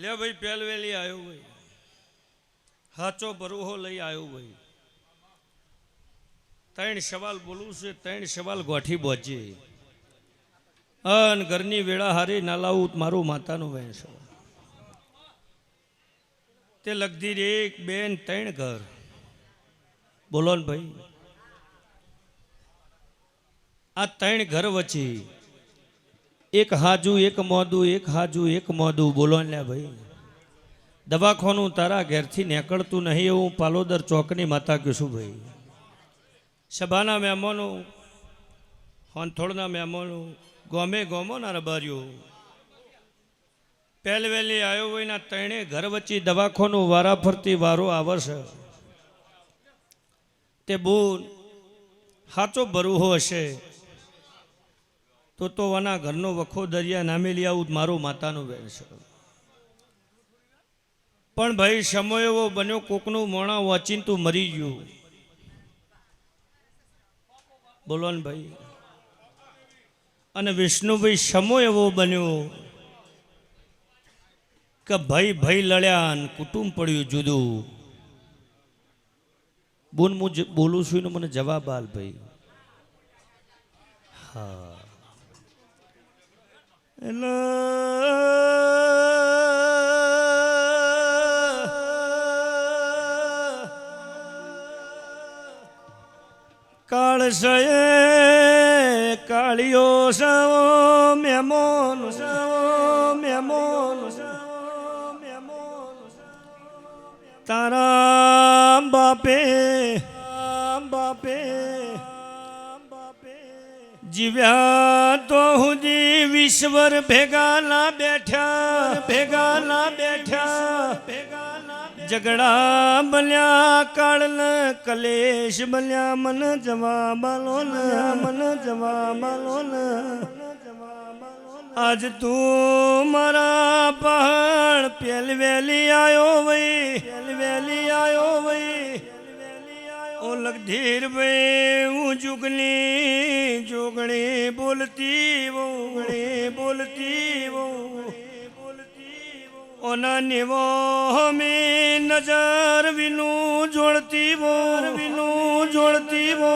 લે ભાઈ પહેલવેલી આવ્યો ભાઈ. હાચો બરુહો લઈ આવ્યો ભાઈ. ત્રણ સવાલ બોલવું છે, ત્રણ સવાલ ગોઠી બોજે. અન ઘરની વેળા હારી ના લાવું મારું માતાનું વહેંચ તે લગધી એક બેન, ત્રણ ઘર. બોલો ને ભાઈ. આ ત્રણ ઘર વચ્ચે એક હાજુ, એક મોદું, એક હાજુ, એક મોદું. બોલો ને ભાઈ. દવાખાનું તારા ઘેરથી નીકળતું નહીં એવું પાલોદર ચોકની માતા કહીશું ભાઈ? સભાના મહેમાનો હોનથોડના મહેમાનો, ગોમે ગોમો ના રબારીઓ. પહેલવેલી આવ્યો હોય ના ત્રણે ઘર વચ્ચે દવાખાનું વારા ફરતી વારો આવશે તે બહુ સાચો ભરવું હશે. તો તો વના ઘરનો વખો દરિયા નામે લઈ આવું, મારું માતાનું બેન છે. પણ ભાઈ, સમય એવો બન્યો, કોકનું મોણા વાંચીને મરી ગયું. બોલો ને ભાઈ. અને વિષ્ણુભાઈ સમો એવો બન્યો કે ભાઈ ભાઈ લડ્યા ને કુટુંબ પડ્યું જુદું. બોન હું બોલું છું એનો મને જવાબ આલ ભાઈ. હા. કાળસયે કાળિયો સાવો. વિશ્વર ભેગા ના બેઠા, ભેગા ના બેઠા. ભેગા ઝઘડા બન્યા, કાળન કલેશ બન્યા, મન જવાબ આલો મન જવાબ આલો આજ તું મારા પહાડ, પેલ વેલી આયો વઈ, પેલ વેલી આયો વઈ. ઓ ધીર ભાઈ હું જુગની જોગણી બોલતી વો બોલતી વો ઓના નિવો હમે નજર વિનું જોડતી વો વિનું જોડતી વો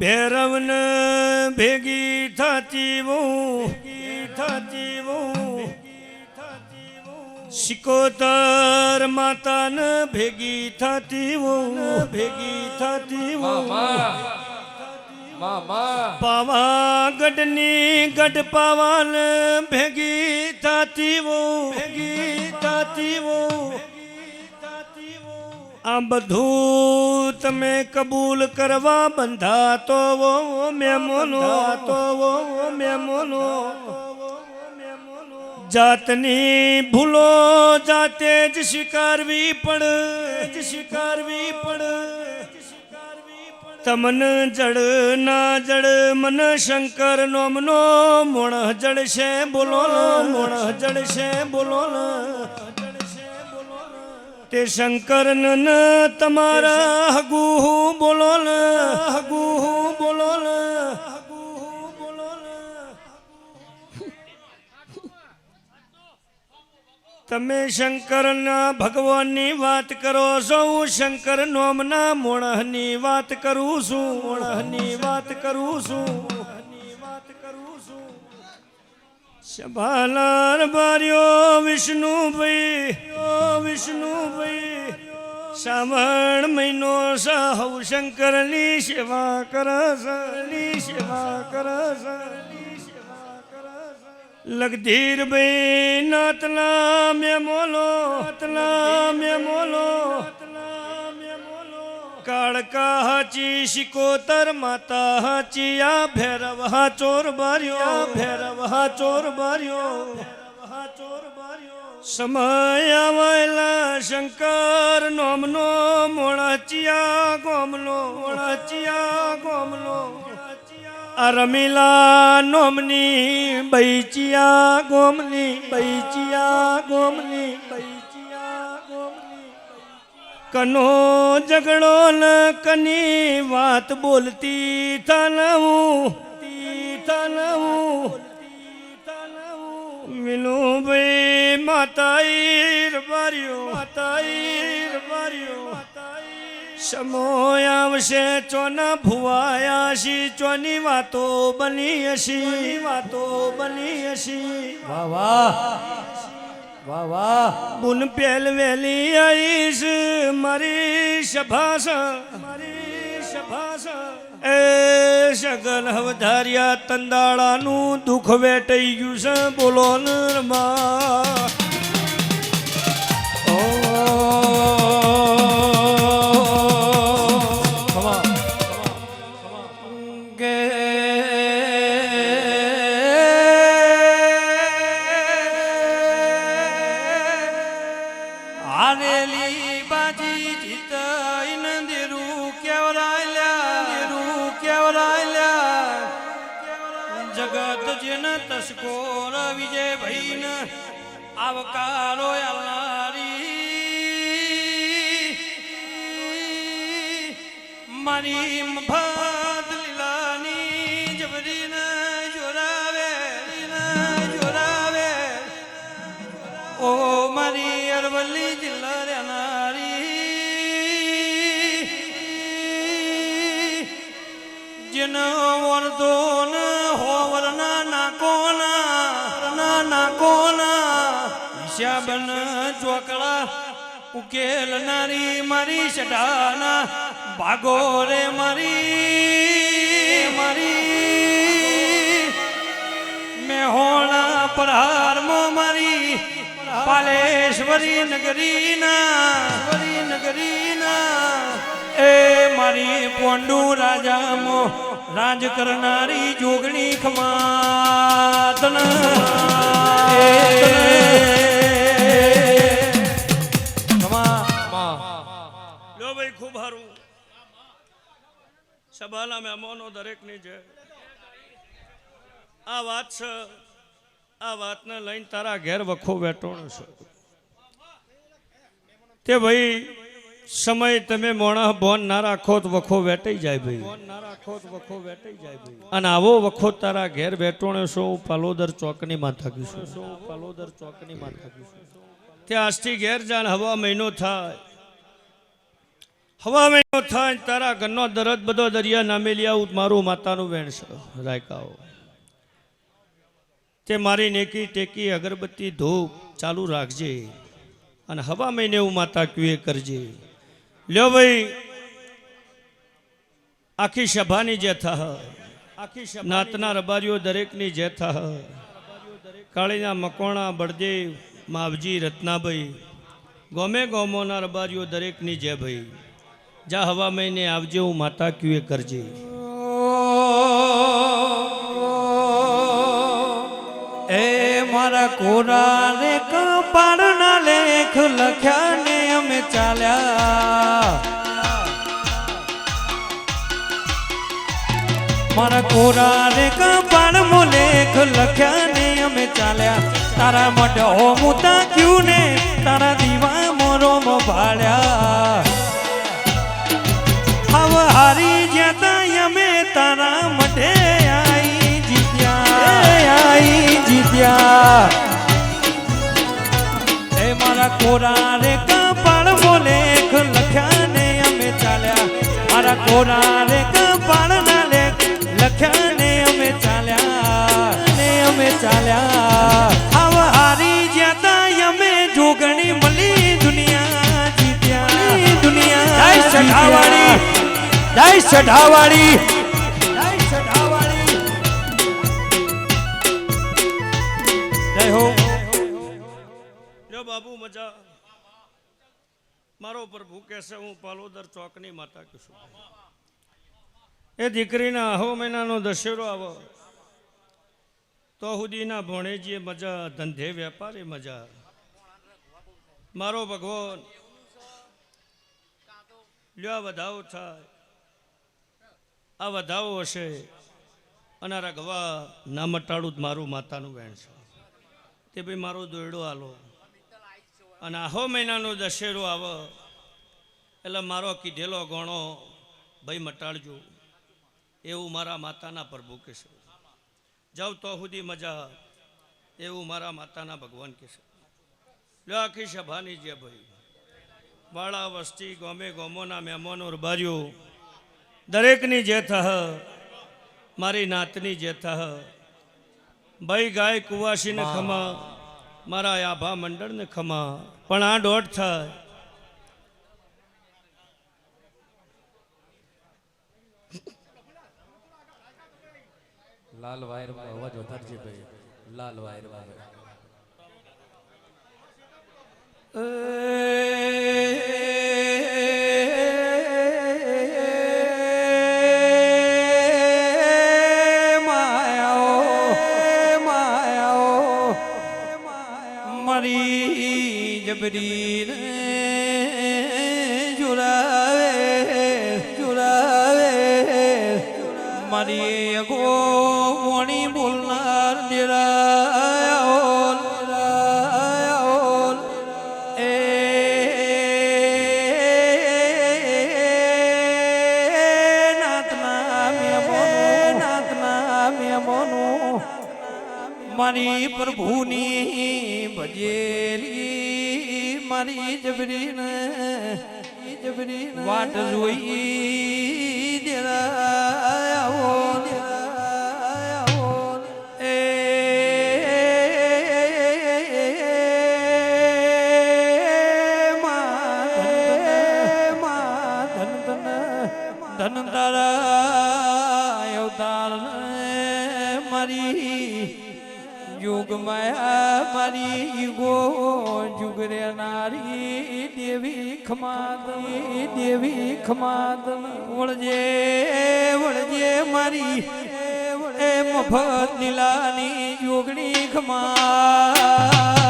ભૈરવન ભેગી થતી વો થતી વો શિકોતર માતાન ભેગી થતી વો ભેગી થતી વો પાવાગઢની ગઢ પાવાન ભેગી થતી વો ભેગી થતી વો આ બધું તમે કબૂલ કરવા બંધા તો વો મેમોનો તો વો મેમોનો જાતની ભૂલો જાતે જ સ્વીકારવી પડ જ સ્વીકારવી પડ તમન જડ ના જડ, મન શંકર નોમનો મોણ જડ છે, બોલો મોણ જડ છે, બોલો તે શંકર ન તમારા હગુ બોલો હગુ બોલો તમે શંકરના ભગવાનની વાત કરો છો, હું શંકર નોમના મોણહની વાત કરું છું, મોણહની વાત કરું છું કરું સભાલાર બાર્યો વિષ્ણુભાઈ, ઓ વિષ્ણુભાઈ, શ્રાવણ મહિનો સહુ શંકરની સેવા કરસ સેવા કરસ લગધીર ભાઈ નાતલા મે મોલો નાતલા મે મોલો. કાળકા હાચી શિકોતર માતા હાચી આ ભેરવ હા ચોર બાર્યો. ભેરવ હા ચોર બાર્યો. ચોર બાર્યો સમય આવેલા શંકર નોમનો મોણચિયા ગોમનો મોણચિયા ગોમનો રમીલા નોમની બૈચિયા ગોમની બૈચિયા ગોમની બૈચિયા ગોમની કનો ઝઘડો ન કની વાત બોલતી થનવું વિનુભાઈ માતાઈર બાર્યો માતાઈર બાર્યો સમોય આવશે ચોના ભુવાયા છી ચોની વાતો બની હશી. વાતો બની હશી. વાહ વાહ. વાહ વાહ. બુન પેલ વેલી આઈશ મારી સભાસ મારી સભાસ એ શગન હવધાર્યા તંદાળાનું દુઃખ વેટઈ ગયું છે બોલો નરમા. જેનો વરદો ન હોવરના નાકોના ના નાકોના હિસાબન ચોકડા ઉકેલનારી મારી સડાના ભાગો રે મારી મારી. મેહોણા પ્રહારમાં મારી પાલેશ્વરી નગરીના વરી નગરીના એ મારી પોંડુ રાજામો રાજ કરનારી જોગણી ખમાતન. લો ભાઈ, ખૂબ સારું. સભાના મહેમાનો દરેકની છે આ વાત છે, આ વાતને લઈને તારા ઘેર વખો છે. તે ભાઈ સમય તમે મોણા ભોન ના રાખો તો વખો વેટાઈ જાય ભાઈ. ના રાખો તો વખો વેટાઈ જાય ભાઈ અને આવો વખો તારા ઘેર વેટોણો છો, હું પાલોદર ચોકની માં થાકી છું. પાલોદર ચોકની માં થાકીશું તે આજથી ઘેર જાણ હવા મહિનો થાય. હવા મહિનો થાય તારા ઘરનો દરદ બધો દરિયા નામે આવું મારું માતાનું વેણ છે, રાયકાઓ. તે મારી નેકી ટેકી અગરબત્તી ધૂપ ચાલુ રાખજે અને હવા મહિને હું માતા ક્યુએ કરજે. લ્યો ભાઈ. આખી સભાની જે થા આખી નાતના રબારીઓ દરેકની જે થા કાળીના મકોણા, બળદેવ, માવજી, રત્નાભાઈ. ગોમે ગોમોના રબારીઓ દરેકની જય ભાઈ. જા હવા મહિને આવજે, હું માતા ક્યુએ કરજે. એ મારા કોરા રે કપાળના લેખ લખ્યા ને અમે ચાલ્યા. મારા કોરા રે કપાળમાં લેખ લખ્યા ને અમે ચાલ્યા. તારા મઢ મુતા ક્યુ ને, તારા દીવા મોરો ભાળ્યા. આઈ એ મારા કોરા રે કપાળ લેખ લખ્યા ને અમે ચાલ્યા. મારા કોરા રે કપાળ ના લેખ લખ્યા ને અમે ચાલ્યા. ને અમે ચાલ્યા. હવ હારી જતા અમે જોગણી મળી દુનિયા જીત્યા. દુનિયા જય સઢાવાળી. જય સઢાવાળી બાબુ, મજા. મારો પ્રભુ કહેશે હું પાલોદર ચોકની માતા કહીશું એ દીકરીના આહો મહિનાનો દશેરો આવો. તો સુધીના ભણેજીએ મજા, ધંધે વેપારી મજા. મારો ભગવાન, લ્યો વધાવો થાય. આ વધાવો હશે. અને રઘવા ના મટાડું જ મારું માતાનું વેણ છે. તે ભાઈ મારો દોયડો આલો. અને આહો મહિનાનો દશેરો આવે એટલે મારો કીધેલો ગણો ભાઈ મટાડજો. એવું મારા માતાના પ્રભુ કહેશે. જાઉં તો સુધી મજા એવું મારા માતાના ભગવાન કહેશે. લો આખી સભાની જે ભાઈ. વાળા વસ્તી ગોમે ગોમોના મહેમાનો રબારીઓ દરેકની જે થહ મારી નાતની જે થહ. ભાઈ ગાય કુવાસીને ખમા મારા આભા મંડળને ખમા. પણ આ દોઢ થાય. લાલ વાયર અવાજ વધારજે ભાઈ. લાલ વાયર મારી જબરી ને જુરાવે જુરાવે મારી અગો મોણી બોલનાર નિરાયોલ એ નાતના મેમોનું નાતના મેમોનું. મારી પ્રભુની જબરીને જબરી વાટ જોઈ દેરાવો ધન તારા અવતાર મારી યુગ માયા મારી ગો જુગરે નારી દેવી ખમાદ દેવી ખમાદ વળજે વળજે મારી એ મફત નીલાની યોગણી ખમાદ.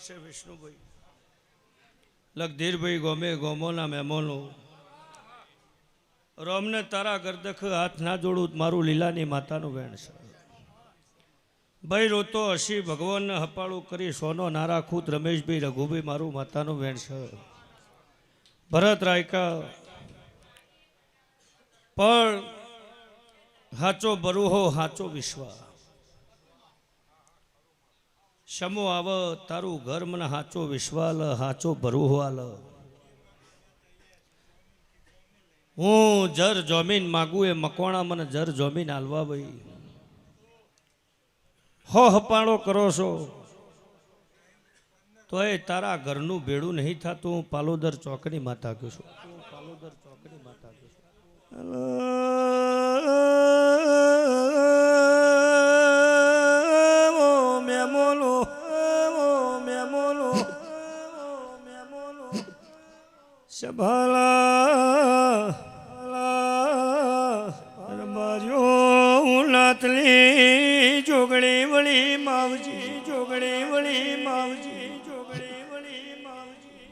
વેળાવાર છે વિષ્ણુભાઈ. લગધીરભાઈ ગોમે ગોમોના મહેમાનો રોમને તારા ગરદખ હાથ ના જોડું મારું લીલાની માતાનું વેણ છે. ભાઈ રોતો હસી ભગવાનને હપાળું કરી સોનો નારા ખુદ રમેશભાઈ રઘુભાઈ મારું માતાનું વેણ છે. ભરત રાયકા, પણ હાચો બરુહો હાચો વિશ્વા શમો આવ તારું ઘર મને હાચો વિશ્વાલ હાચો બરુહો હું જર જમીન માગું એ મકવાણા મને જર જમીન આલવા ભાઈ હો હપાણો કરો છો તો એ તારા ઘરનું ભેડું નહીં થતું હું પાલોદર ચોકની માતા કહું છું પાલોદર ચોકની માતા કહું છું સભાલા રમાર્યો નાતલી જોગણી વળી માવજી જોગણી વળી માવજી જોગણી વળી માવજી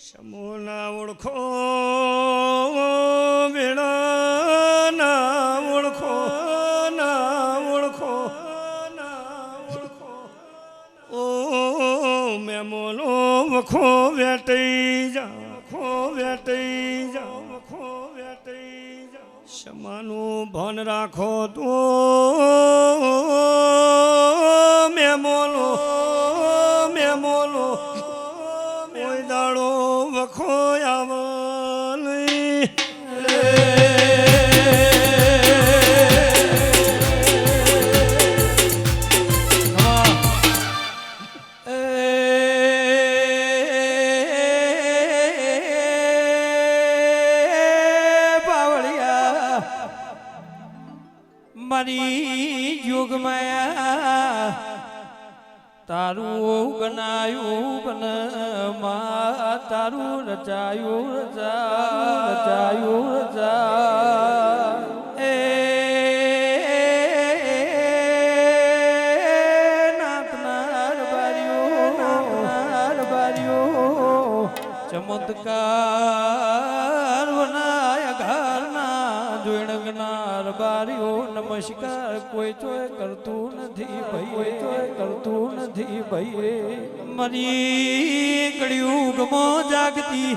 સમૂહના ઓળખો વેળા ના ઓળખો ના ઓળખો ના ઓળખો ઓ મેમોનો વખો વેટઈ સમાનું ભન રાખો તું. મે મોલો મે મોલો કોઈ દાડો વખો આવ. ચમત્કાર વનાય ઘરના જોઈણ બારીઓ નમસ્કાર. કોઈ ચોય કરતું નથી ભાઈ કોઈ ચોય કરતું નથી ભાઈ મરી ગળ્યું ગમો જાગતી.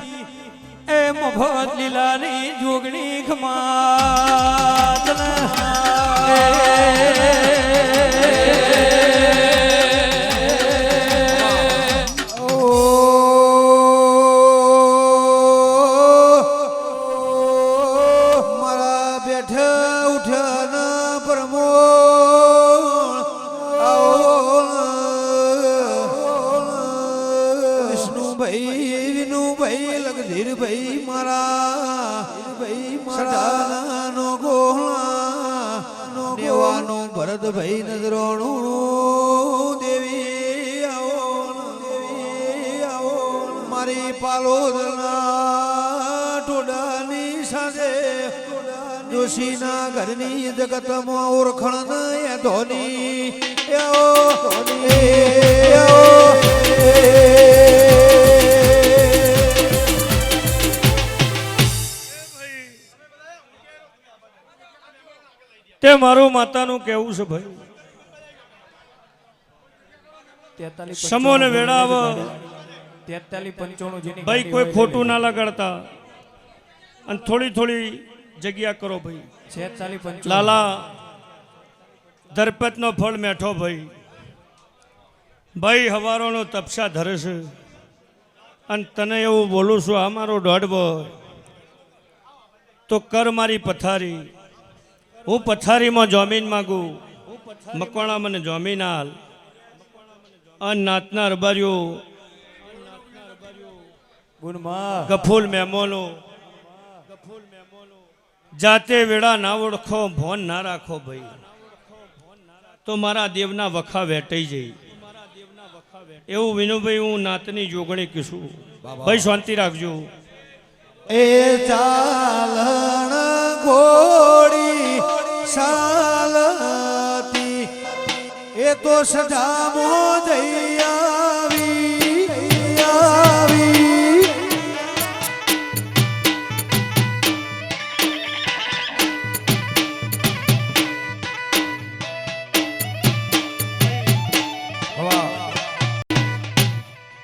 એ મફત લીલાની જોગણી ખમાત વિષ્ણુભાઈ લગધીર ભાઈ મારા ભાઈ મારા. નો ગોહળા દેવાનો ભરતભાઈ નજરોણું દેવી આવો દેવી આવો. મારી પાલોદના ટોડાની સાથે જોશીના ઘરની જગતમાં ઓળખણ એ ધોની. ધોની તે મારું માતાનું કેવું છે ભાઈ. સમો ને વેળાવ તેતાલીસ પંચાણું જેની ભાઈ કોઈ ખોટું ના લગાડતા. અને થોડી થોડી જગ્યા કરો ભાઈ. લાલા દરપતનો ફળ મેઠો ભાઈ. ભાઈ હવારોનો તપસા ધરે છે. અને તને એવું બોલું છું આ મારો દોઢ તો કર મારી પથારી. હું પથારીમાં જમીન માગું. મકવાણા મને જમીન હાલ અન નાતના રબારીઓ. ગફૂલ મહેમાનો જાતે વેળા ના ઓળખો ભોન ના રાખો ભાઈ. તો મારા દેવના વખા વેટાઈ જઈ. એવું વિનુભાઈ હું નાતની જોગણી કીશું. ભાઈ શાંતિ રાખજો. એ ચાલણ ઘોડી સાલતી. એ તો સજામો જઈ આવી આવી.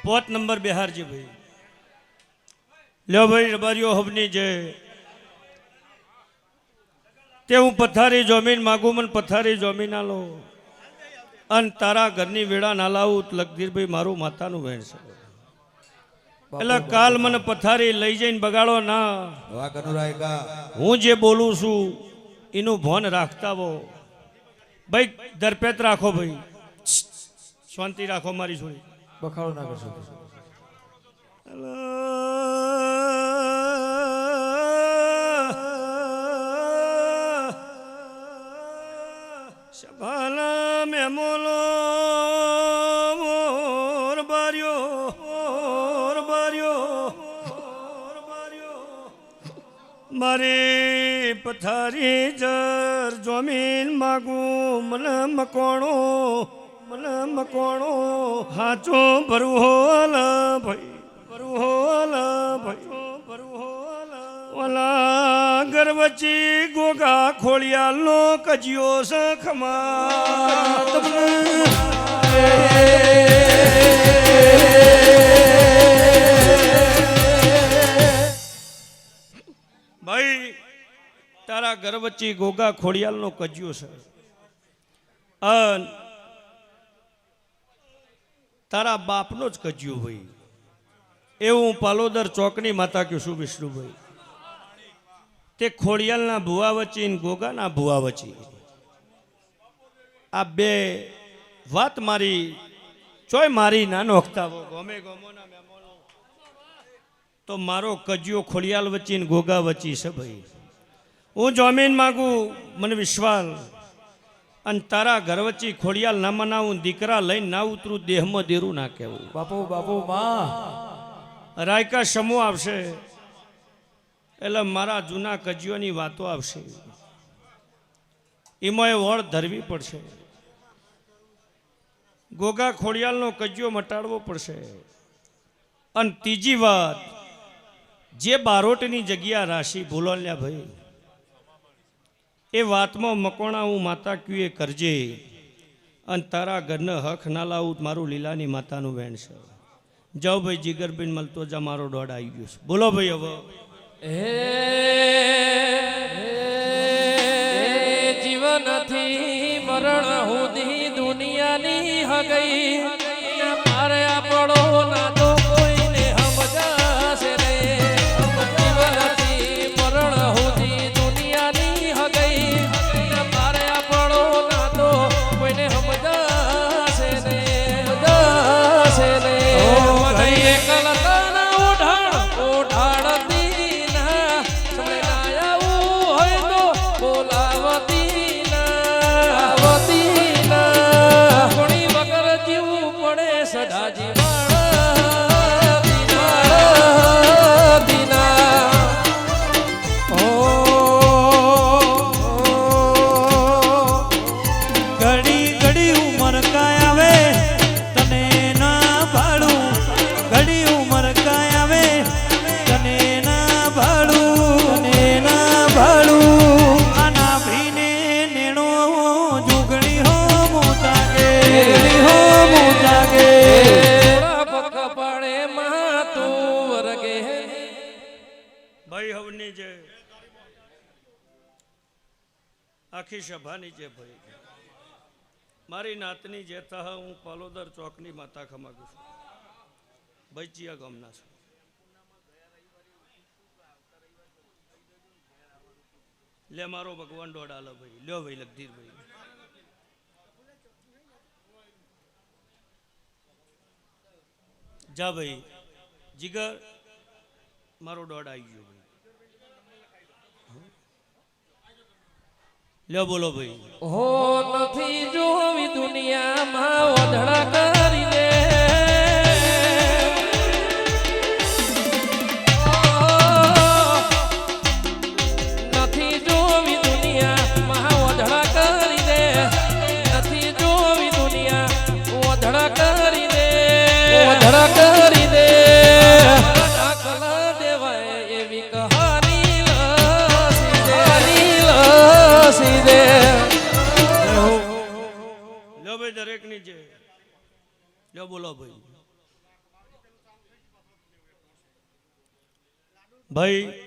પોત નંબર બિહારજી ભાઈ. લ્યો ભાઈ રબારીઓ હબની જે તે હું પથારી જમીન માગું મને પથારી જમીન આલો. અને તારા ઘરની વેળા ના લાવું લગધીરભાઈ મારું માતાનું વહેણ છે. એટલે કાલ મને પથારી લઈ જઈને બગાડો ના. હું જે બોલું છું એનું ભોન રાખતા હો. ભાઈ દરપેત રાખો ભાઈ. શાંતિ રાખો મારી છોડી બખાડો ના કરશો. સભાના મેમોલો મોર બાર્યો મોર બાર્યો મોર પથારી જર જમીન માગું મને મકોણો મને મકોણો. હાચો ભરવો ભાઈ. ઓલા ગર્વચી ગોગા ખોળિયાલનો કજિયો સખમા. ભાઈ, તારા ઘર વચ્ચે ગોગા ખોડિયાલનો કજિયો છે તારા બાપનો જ કજિયો ભાઈ. એવું પાલોદર ચોકની માતા કહ્યું છું, વિષ્ણુભાઈ. તે ખોડિયાલના ભુવા વચ્ચે ગોગાના ભુવા વચ્ચે. આ બે વાત મારી ચોય મારી ના નોખતાવો ગમે ગમોના તો મારો કજિયો ખોડિયાલ વચ્ચે ગોગા વચ્ચે છે ભાઈ. હું જમીન માગું મને વિશ્વાસ. અને તારા ઘર વચ્ચે ખોડિયાલ ના મનાવું દીકરા લઈને ના ઉતરું દેહમાં દેરું ના કહેવું. બાપુ બાપુ માં. રાયકા સમૂહ આવશે. એટલે મારા જૂના કજીઓની વાતો આવશે. એમાં એ વળ ધરવી પડશે. ગોગા ખોડિયાલનો કજિયો મટાડવો પડશે. અને ત્રીજી વાત, જે બારોટની જગ્યા રાશિ ભૂલોલ્યા ભાઈ, એ વાતમાં મકોણા હું માતા ક્યુએ કરજે? અને તારા ઘરને હખ ના લાવું મારું લીલાની માતાનું વેણ છે. જાઓ ભાઈ જીગરબેન મલતો જા મારો દોડ આવી ગયો છે. બોલો ભાઈ હવે. હે જીવનથી મરણ સુધી દુનિયાની હગઈ આખી સભા નીચે ભરી ગઈ મારી નાતની જે હું પાલોદર ચોકની માતા ખમાગું છું. ભૈચિયા ગામના છું. લે મારો ભગવાન દોડાલો ભાઈ. લ્યો ભાઈ લગધીર ભાઈ. જા ભાઈ. જીગર, મારો દોડ આવી ગયો લ્યો બોલો ભાઈ. હો નથી જોવી દુનિયામાં ઓધડા બોલો ભાઈ. ભાઈ